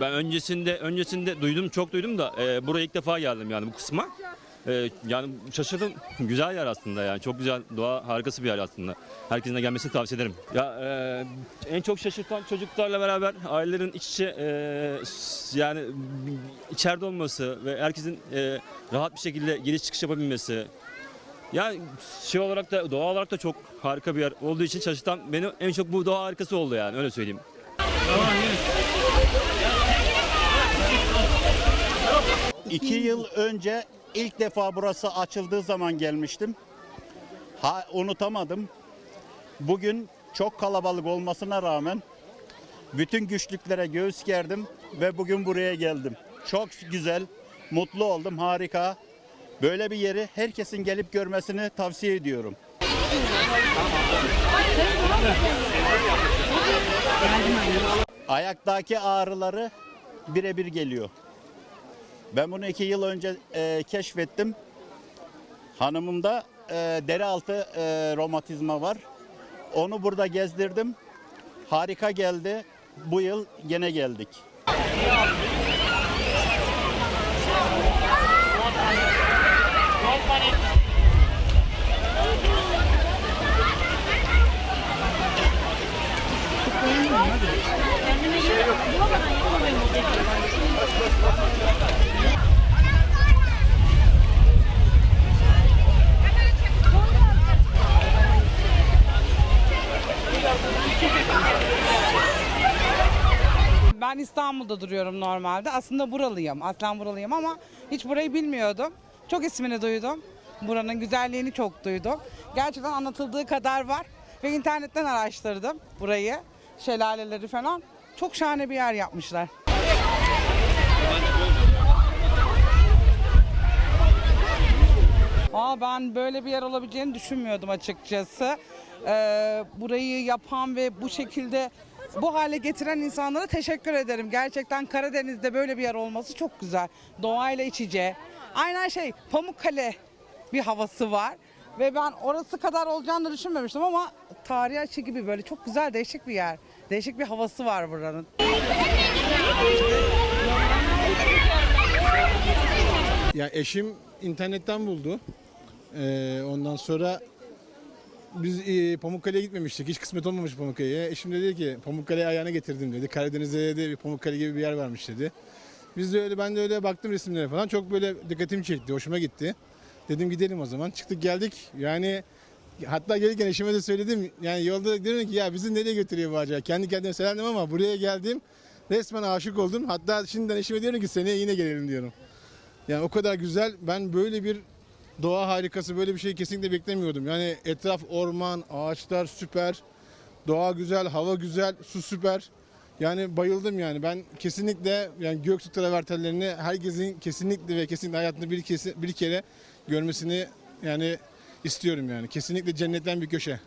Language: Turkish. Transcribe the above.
öncesinde öncesinde duydum çok duydum da e, buraya ilk defa geldim yani bu kısma. E, yani şaşırdım. Güzel yer aslında yani. Çok güzel doğa harikası bir yer aslında. Herkesin de gelmesini tavsiye ederim. Ya e, en çok şaşırtan çocuklarla beraber ailelerin iç içe e, yani içeride olması ve herkesin e, rahat bir şekilde giriş çıkış yapabilmesi. Yani şey olarak da doğa olarak da çok harika bir yer olduğu için şaşırtan beni en çok bu doğa harikası oldu yani öyle söyleyeyim. İki yıl önce ilk defa burası açıldığı zaman gelmiştim. Ha, unutamadım. Bugün çok kalabalık olmasına rağmen bütün güçlüklere göğüs gerdim ve bugün buraya geldim. Çok güzel, mutlu oldum, harika. Böyle bir yeri herkesin gelip görmesini tavsiye ediyorum. Ayaktaki ağrıları birebir geliyor. Ben bunu iki yıl önce e, keşfettim. Hanımımda e, deri altı e, romatizma var. Onu burada gezdirdim. Harika geldi. Bu yıl gene geldik. Ben İstanbul'da duruyorum normalde. Aslında buralıyım. Aslen buralıyım ama hiç burayı bilmiyordum. Çok ismini duydum. Buranın güzelliğini çok duydum. Gerçekten anlatıldığı kadar var. Ve internetten araştırdım burayı. Şelaleleri falan. Çok şahane bir yer yapmışlar. Aa, ben böyle bir yer olabileceğini düşünmüyordum açıkçası. Ee, burayı yapan ve bu şekilde bu hale getiren insanlara teşekkür ederim. Gerçekten Karadeniz'de böyle bir yer olması çok güzel. Doğayla iç içe. Aynen şey Pamukkale bir havası var. Ve ben orası kadar olacağını düşünmemiştim ama tarihi açı gibi böyle çok güzel değişik bir yer. Değişik bir havası var buranın. Ya eşim internetten buldu. Ee, ondan sonra biz e, Pamukkale'ye gitmemiştik. Hiç kısmet olmamış Pamukkale'ye. Eşim de dedi ki Pamukkale'yi ayağına getirdim dedi. Karadeniz'de dedi bir Pamukkale gibi bir yer varmış dedi. Biz de öyle ben de öyle baktım resimlere falan. Çok böyle dikkatimi çekti. Hoşuma gitti. Dedim gidelim o zaman. Çıktık geldik. Yani hatta gelirken eşime de söyledim. Yani yolda dedim ki ya bizi nereye götürüyor bu acaba? Kendi kendime söylendim ama buraya geldim. Resmen aşık oldum. Hatta şimdiden eşime diyorum ki seneye yine gelelim diyorum. Yani o kadar güzel. Ben böyle bir doğa harikası böyle bir şey kesinlikle beklemiyordum. Yani etraf orman, ağaçlar süper. Doğa güzel, hava güzel, su süper. Yani bayıldım yani. Ben kesinlikle yani Göksu travertenlerini herkesin kesinlikle ve kesinlikle hayatında bir, kesi, bir kere görmesini yani istiyorum yani. Kesinlikle cennetten bir köşe.